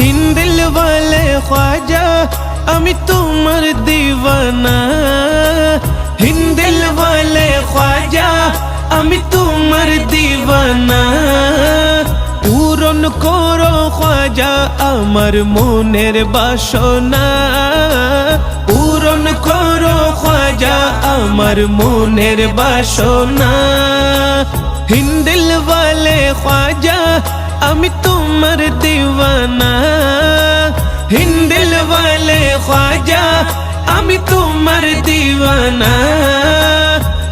হিন্দিল বলে খজা আমি তোমার দিবানা হিন্দিল বলে খাজা আমি তোমার দিবানা পূরণ করো খাজা আমার মনের বাসনা। রাজা আমার মনের বাসনা। হিন্দিল বলে খাজা আমি তোমার দিওয়ানা। হিন্দিল বলে খাজা আমি তোমার দিওয়ানা।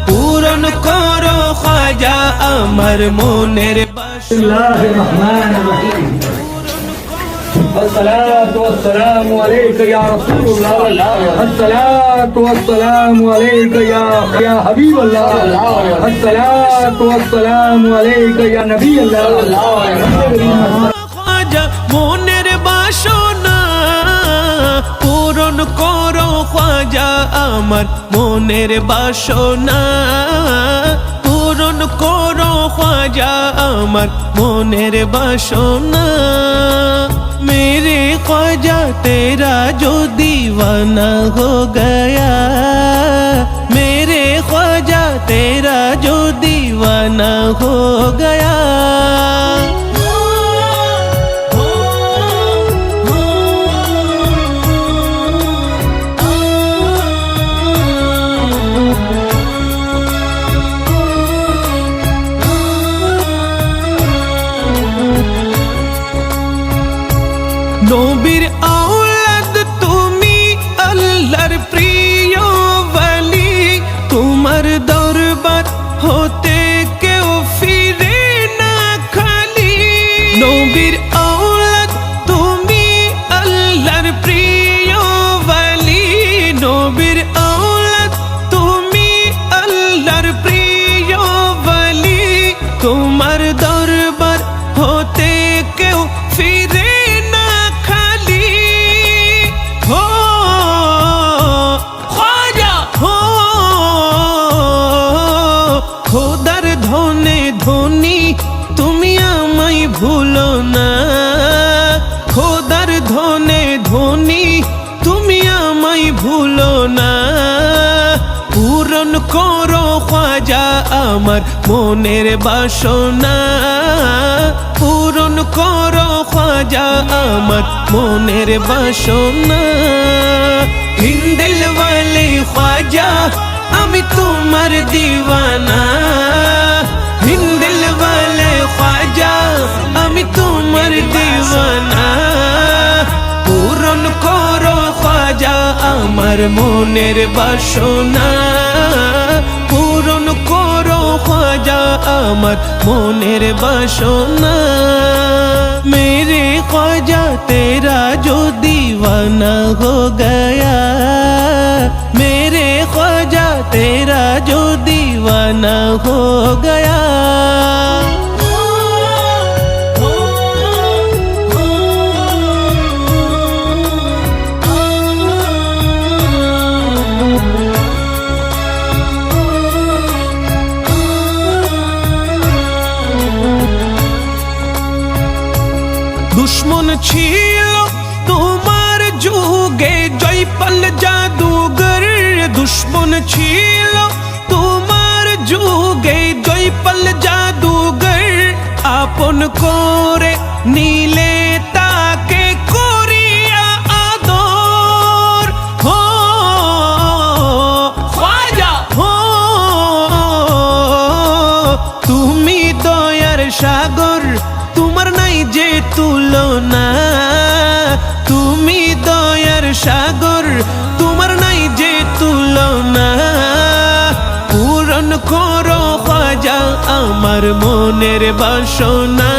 পূরণ করো খাজা আমার মনের বাসনা। الصلاة والسلام عليك يا رسول الله الصلاة والسلام عليك يا يا حبيب الله الصلاة والسلام عليك يا نبي الله খাজা মনের বাসনা পূরণ করো খাজা আমার মনের বাসনা পূরণ করো খাজা আমার মনের বাসনা মেরে ख्वाजा तेरा जो दीवाना हो गया। मेरे ख्वाजा तेरा जो दीवाना हो নবীর আওলাদ তুমি আল্লাহর প্রিয় বলি তোমার দরবার হতে কেউ ফিরে না খালি। হো খাজা। হো খোদার ধনে ধনী তুমি আমায় ভুলো না। খোদার ধনে ধনী না। পূরণ করো খাজা আমার মনের বাসনা। পূরণ করো খাজা আমার মনের বাসনা। হিন্দিল বলে খাজা আমি তোমার দিওয়ানা। আমার মনের বাসনা পূরণ করো খাজা আমার মনের বাসনা। মেরে খাজা তেরা রাজো দিওয়ানা হো গয়া। মেরে খাজা তেরা রাজো দিওয়ানা হো গয়া। ছিল তোমার যুগে জয়পাল জাদুগর দুশ্মন ছিল। তোমার যুগে জয়পাল জাদুগর আপন করে নীলে মনের বাসনা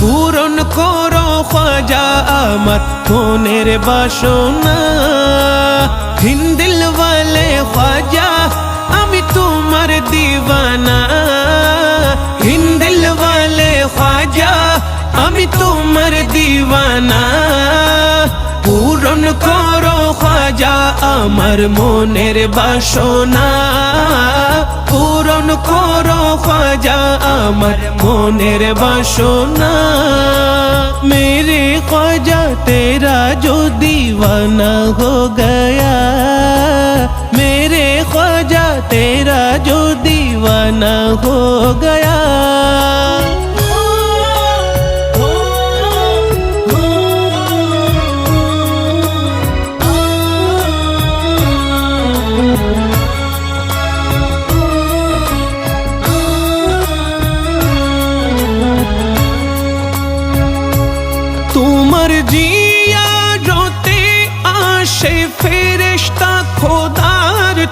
পূরণ করো খাজা আমার মনের বাসনা। হিন্দিল বলে খাজা আমি তোমার দিবানা হিন্দিল বলে খাজা আমি তোমার যা আমার মনের বাসনা। পূরণ করো খাজা আমার মনের বাসনা। মেরে খাজা তেরা যো দিওয়ানা হো গয়া। মেরে খাজা তেরা যো দিওয়ানা হো গয়া।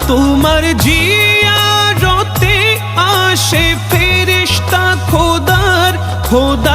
তোমার জিয়া রতে আসে ফেরিস্তা খোদার শান